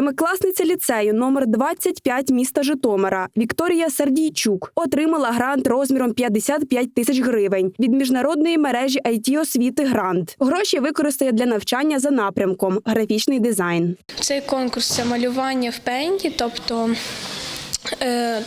Семикласниця ліцею номер 25 міста Житомира Вікторія Сардійчук отримала грант розміром 55 тисяч гривень від міжнародної мережі it освіти Грант. Гроші використає для навчання за напрямком графічний дизайн. Цей конкурс це малювання в пенті, тобто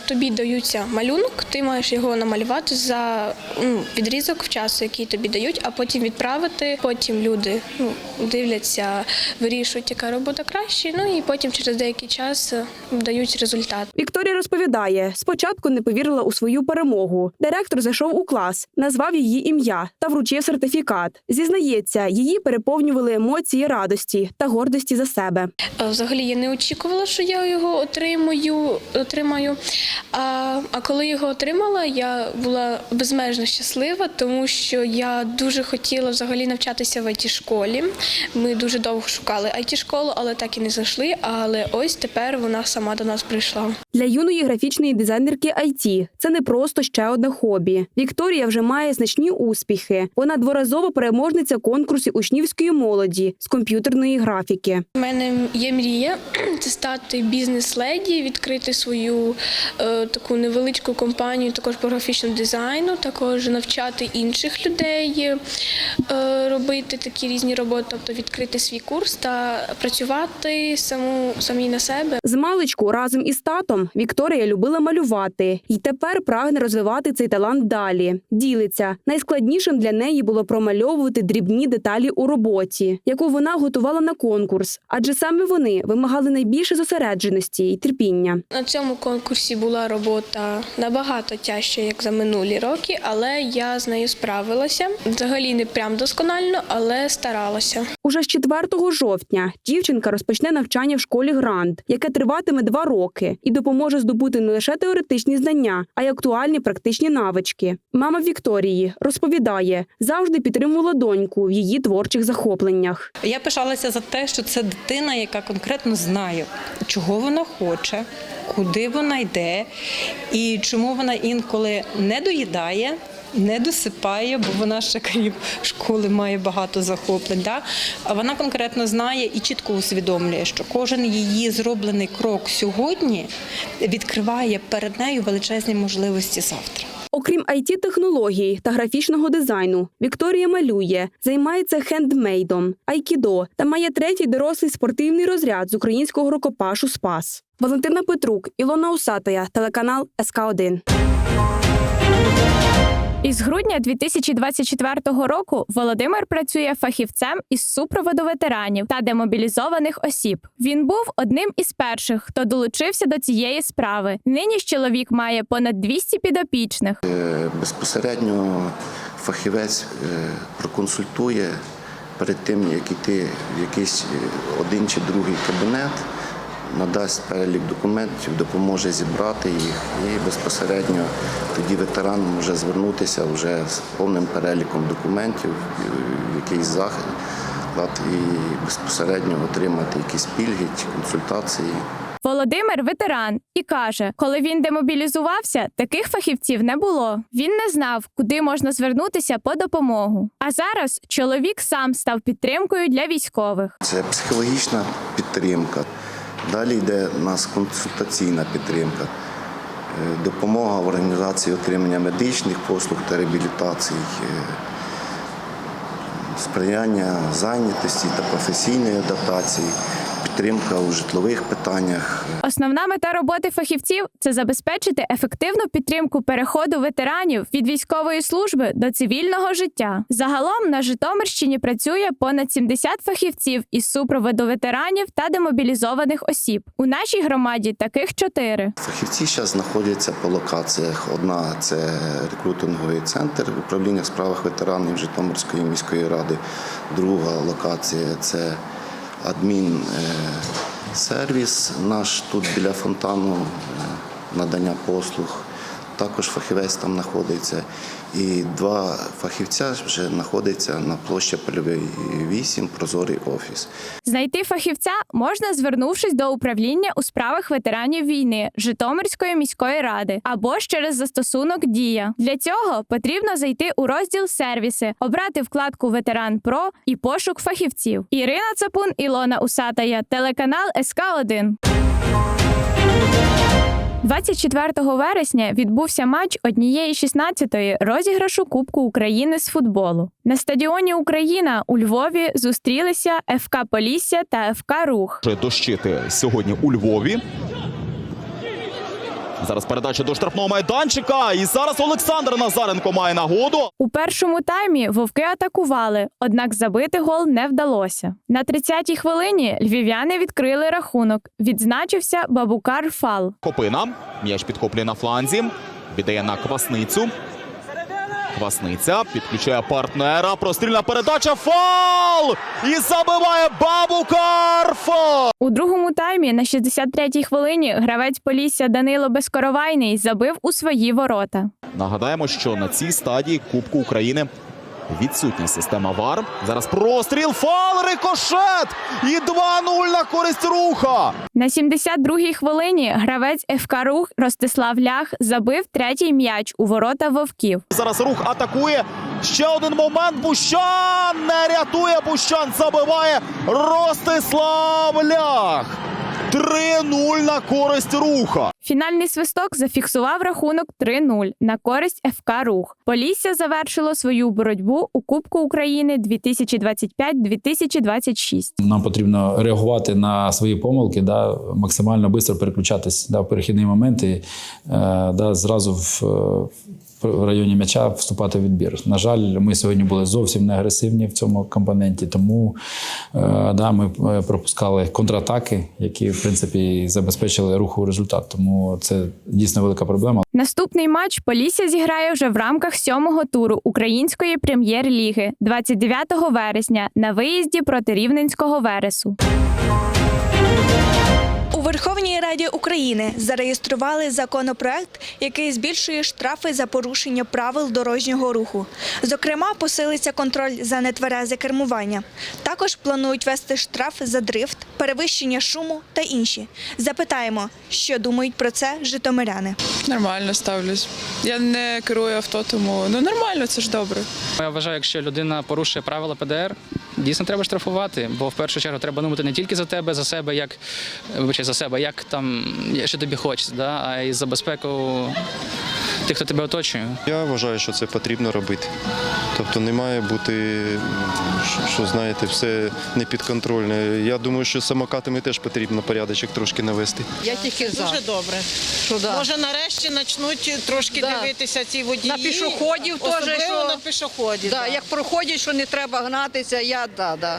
тобі даються малюнок, ти маєш його намалювати за ну, відрізок в часу, який тобі дають, а потім відправити. Потім люди ну, дивляться, вирішують, яка робота краще. Ну і потім через деякий час е, дають результат. Вікторія розповідає, спочатку не повірила у свою перемогу. Директор зайшов у клас, назвав її ім'я та вручив сертифікат. Зізнається, її переповнювали емоції радості та гордості за себе. Е, Взагалі я не очікувала, що я його отримаю. Отримаю. А, а коли його отримала, я була безмежно щаслива, тому що я дуже хотіла взагалі навчатися в it школі. Ми дуже довго шукали it школу, але так і не знайшли. Але ось тепер вона сама до нас прийшла. Для юної графічної дизайнерки IT це не просто ще одне хобі. Вікторія вже має значні успіхи. Вона дворазова переможниця конкурсів учнівської молоді з комп'ютерної графіки. У мене є мрія це стати бізнес-леді, відкрити свою е, таку невеличку компанію, також по графічному дизайну, також навчати інших людей е, робити такі різні роботи, тобто відкрити свій курс та працювати саму самі на себе. З маличку разом із татом Вікторія любила малювати і тепер прагне розвивати цей талант далі. Ділиться найскладнішим для неї було промальовувати дрібні деталі у роботі, яку вона готувала на конкурс, адже саме вони вимагали найбільше зосередженості і терпіння. На цьому конкурсі була робота набагато тяжча, як за минулі роки, але я з нею справилася. Взагалі не прям досконально, але старалася. Уже з 4 жовтня дівчинка розпочне навчання в школі Грант, яке триватиме два роки, і допоможе здобути не лише теоретичні знання, а й актуальні практичні навички. Мама Вікторії розповідає, завжди підтримувала доньку в її творчих захопленнях. Я пишалася за те, що це дитина, яка конкретно знає, чого вона хоче, куди вона йде, і чому вона інколи не доїдає. Не досипає, бо вона ще крім школи має багато захоплень. Да? А вона конкретно знає і чітко усвідомлює, що кожен її зроблений крок сьогодні відкриває перед нею величезні можливості завтра. Окрім it технологій та графічного дизайну, Вікторія малює, займається хендмейдом, айкідо та має третій дорослий спортивний розряд з українського рукопашу Спас. Валентина Петрук, Ілона Усатая, телеканал СК 1 Із грудня 2024 року Володимир працює фахівцем із супроводу ветеранів та демобілізованих осіб. Він був одним із перших, хто долучився до цієї справи. Нині ж чоловік має понад 200 підопічних. Е, безпосередньо фахівець е, проконсультує перед тим, як йти в якийсь е, один чи другий кабінет, надасть перелік документів, допоможе зібрати їх і безпосередньо тоді ветеран може звернутися вже з повним переліком документів, якийсь заклад і безпосередньо отримати якісь пільги чи консультації. Володимир ветеран і каже, коли він демобілізувався, таких фахівців не було. Він не знав, куди можна звернутися по допомогу. А зараз чоловік сам став підтримкою для військових. Це психологічна підтримка. Далі йде у нас консультаційна підтримка, е, допомога в організації отримання медичних послуг та реабілітації, е, сприяння зайнятості та професійної адаптації, підтримка у житлових питаннях. Основна мета роботи фахівців це забезпечити ефективну підтримку переходу ветеранів від військової служби до цивільного життя. Загалом на Житомирщині працює понад 70 фахівців із супроводу ветеранів та демобілізованих осіб. У нашій громаді таких чотири. Фахівці зараз знаходяться по локаціях. Одна це рекрутинговий центр управління в справах ветеранів Житомирської міської ради. Друга локація це адмінсервіс наш тут біля фонтану, е, надання послуг. Також фахівець там знаходиться. І два фахівця вже знаходяться на площі Польовий 8, прозорий офіс. Знайти фахівця можна, звернувшись до управління у справах ветеранів війни Житомирської міської ради або через застосунок Дія. Для цього потрібно зайти у розділ сервіси, обрати вкладку Ветеран Про і пошук фахівців. Ірина Цапун, Ілона Усатая, телеканал СК 1 24 вересня відбувся матч однієї 16-ї розіграшу Кубку України з футболу. На стадіоні Україна у Львові зустрілися ФК Полісся та ФК Рух. дощити сьогодні у Львові. Зараз передача до штрафного майданчика. І зараз Олександр Назаренко має нагоду. У першому таймі вовки атакували, однак забити гол не вдалося. На 30-й хвилині львів'яни відкрили рахунок. Відзначився Бабукар Фал. Копина. М'яч підхоплює на фланзі. Віддає на квасницю. Квасниця підключає партнера. Прострільна передача. Фол! І забиває Бабукар. Карфо У другому таймі на 63-й хвилині гравець Полісся Данило Безкоровайний забив у свої ворота. Нагадаємо, що на цій стадії Кубку України відсутня система ВАР. Зараз простріл. Фал! Рикошет! І 2-0 на користь руха. На 72-й хвилині гравець ФК Рух Ростислав Лях забив третій м'яч у ворота вовків. Зараз рух атакує. Ще один момент. Бущан не рятує. Бущан забиває Ростислав Лях. 3-0 на користь руха. Фінальний свисток зафіксував рахунок 3-0 на користь ФК Рух. Полісся завершило свою боротьбу у Кубку України 2025-2026. Нам потрібно реагувати на свої помилки, да, максимально швидко переключатись да, в перехідні моменти, е, да, зразу в, е, в районі м'яча вступати в відбір. На жаль, ми сьогодні були зовсім не агресивні в цьому компоненті, тому е, да, ми пропускали контратаки, які в принципі забезпечили руху результат. Тому це дійсно велика проблема. Наступний матч Полісся зіграє вже в рамках сьомого туру Української прем'єр-ліги 29 вересня на виїзді проти Рівненського Вересу. У Верховній Раді України зареєстрували законопроект, який збільшує штрафи за порушення правил дорожнього руху. Зокрема, посилиться контроль за нетверезе кермування. Також планують вести штраф за дрифт, перевищення шуму та інші. Запитаємо, що думають про це житомиряни. Нормально ставлюсь. Я не керую авто, тому ну нормально, це ж добре. Я вважаю, якщо людина порушує правила ПДР, дійсно треба штрафувати, бо в першу чергу треба думати не тільки за тебе, за себе, як вибачай, за себе, як там що тобі хочеться, да, а й за безпеку тих, хто тебе оточує. Я вважаю, що це потрібно робити. Тобто не має бути, що- знаєте, все непідконтрольне. Я думаю, що з самокатами теж потрібно порядочок трошки навести. Я тільки за. Дуже добре. Що, да. Може, нарешті почнуть трошки Да. дивитися ці водії. На пішоходів теж, що- на пішоходів. Да, як проходять, що не треба гнатися, я да, да.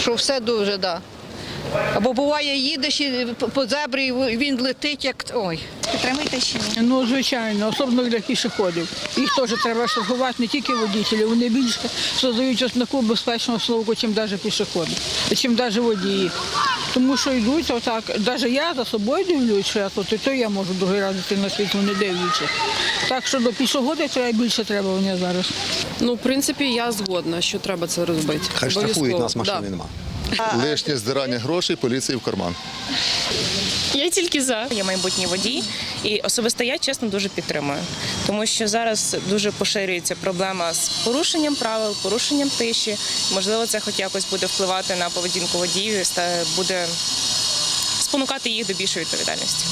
Що все дуже, да. Або буває, їдеш і по- зебрі, і він летить, як ой. Підтримуйте чи ні? Ну, звичайно, особливо для пішоходів. Їх теж треба штрафувати не тільки водителі, вони більше создають ознаку безпечного слову, чим навіть пішоходи, чим навіть водії. Тому що йдуть отак, навіть я за собою дивлюсь, що я тут, і то я можу другий раз йти на світло, не дивлячись. Так що до пішоходів треба більше треба вони зараз. Ну, в принципі, я згодна, що треба це робити. Хай штрафують, нас машини нема. Лишнє здирання грошей поліції в карман. Я тільки за. Я майбутній водій, і особисто я чесно дуже підтримую, тому що зараз дуже поширюється проблема з порушенням правил, порушенням тиші. Можливо, це хоч якось буде впливати на поведінку водіїв, і буде спонукати їх до більшої відповідальності.